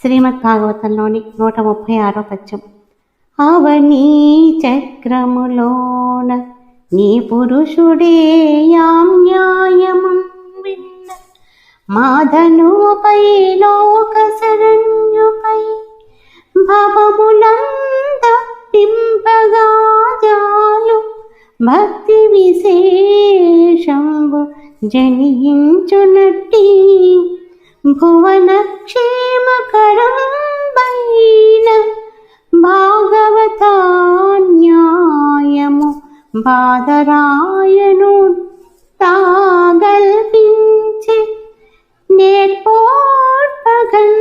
శ్రీమద్ భాగవతంలోని నూట ముప్పై ఆరో పద్యం. అవనీ చక్రములోన నీ పురుషుడే యాం న్యాయము విన్న మాధనుపై లోక శరణ్యుపై భవములందింపగా జాలు భక్తి విశేషంబు జనించునట్టి భువన క్షేమకర బాదరాయను తాగల్పించి నేర్పోర్పగన్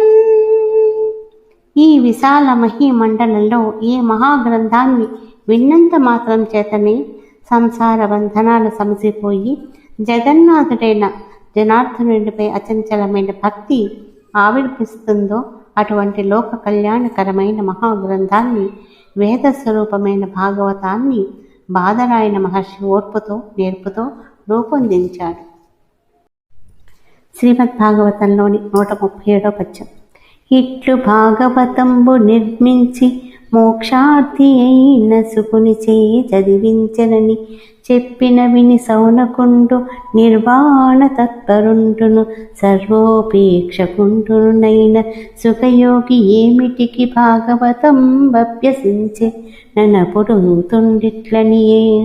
ఈ విశాల మహీమండలంలో ఏ మహాగ్రంథాన్ని విన్నంత మాత్రం చేతనే సంసార బంధనాలు సమసిపోయి జగన్నాథుడైన జనార్దనుడిపై అచంచలమైన భక్తి ఆవిర్భిస్తుందో అటువంటి లోక కళ్యాణకరమైన మహాగ్రంథాన్ని వేద స్వరూపమైన భాగవతాన్ని బాదరాయణ మహర్షి ఓర్పుతో నేర్పుతో రూపొందించాడు. శ్రీమద్ భాగవతంలోని నూట ముప్పై ఏడో పద్యం. ఇట్లు భాగవతంబు నిర్మించి మోక్షార్థి అయిన సుకుని చేయి చదివించనని చెప్పిన విని సౌనకుండు నిర్వాణ తత్పరుండును. సర్వోపేక్షకుండునైన సుఖయోగి ఏమిటికి భాగవతం అభ్యసించే నన్నప్పుడు తుండిట్లనియే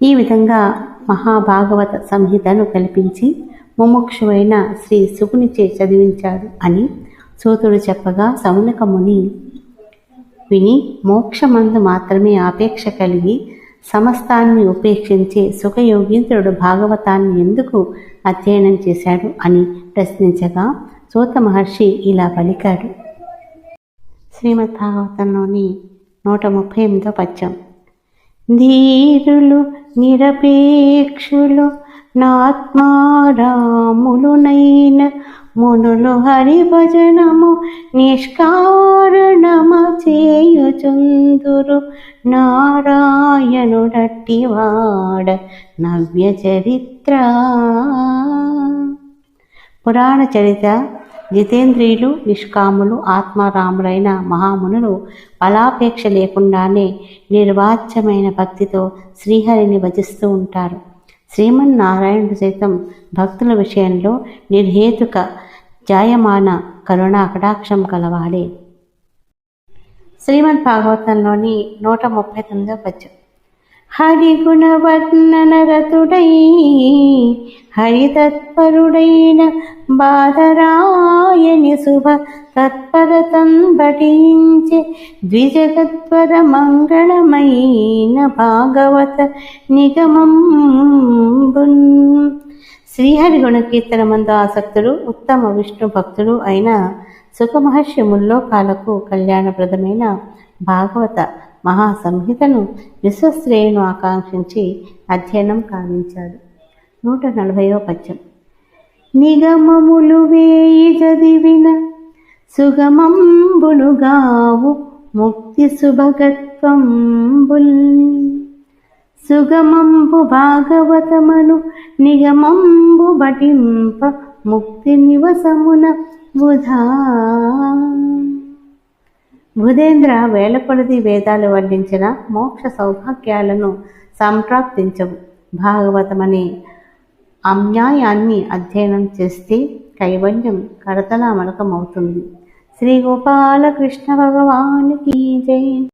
ఈ విధంగా మహాభాగవత సంహితను కల్పించి ముముక్షువైన శ్రీ సుకునిచే చదివించాడు అని సూతుడు చెప్పగా సౌనకముని విని మోక్షమందు మాత్రమే ఆపేక్ష కలిగి సమస్తాన్ని ఉపేక్షించే సుఖయోగీంద్రుడు భాగవతాన్ని ఎందుకు అధ్యయనం చేశాడు అని ప్రశ్నించగా సూత మహర్షి ఇలా పలికాడు. శ్రీమద్ భాగవతంలోని నూట ముప్పై ఎనిమిదో పద్యం. ధీరులు నిరపేక్షులు నాత్మారాములునైన మునులు హరి హరిభజనము నిష్కారణమ చేయుచుందురు నారాయణుడట్టివాడ నవ్య చరిత్ర. పురాణ చరిత జితేంద్రియులు నిష్కాములు ఆత్మారాములైన మహామునులు ఫలాపేక్ష లేకుండానే నిర్వాచ్యమైన భక్తితో శ్రీహరిని భజిస్తూ ఉంటారు. శ్రీమన్నారాయణుడు సైతం భక్తుల విషయంలో నిర్హేతుక జాయమాన కరుణా కటాక్షం కలవాడే శ్రీమద్ భాగవతంలోని నూట ముప్పై తొమ్మిదో పద్యం. హరిగుణవర్ణన రతుడై హరితత్పరుడైన బాధరాయని శుభ తత్పరతం పఠించే ద్విజగత్వర మంగళమైన భాగవత నిగమంబున్ శ్రీహరి గుణకీర్తన మందు ఆసక్తుడు ఉత్తమ విష్ణు భక్తుడు అయిన సుఖమహర్షి ముల్లోకాలకు కళ్యాణప్రదమైన భాగవత మహాసంహితను విశ్వశ్రేయును ఆకాంక్షించి అధ్యయనం కావించాడు. నూట నలభైవ పద్యం. నిగమములు వేయి చదివిన సుగమంబులుగావు ముక్తి సుభగత్వంబుల్. సుగమంబు భాగవతమను నిగమంబు బటింప ముక్తి నివసమున బుధా. బుధేంద్ర వేల కొలది వేదాలు వర్ణించిన మోక్ష సౌభాగ్యాలను సంప్రాప్తించవు. భాగవతమనే అమ్యాయాన్ని అధ్యయనం చేస్తే కైవల్యం కరతలామలకమవుతుంది. శ్రీ గోపాలకృష్ణ భగవానికి జై.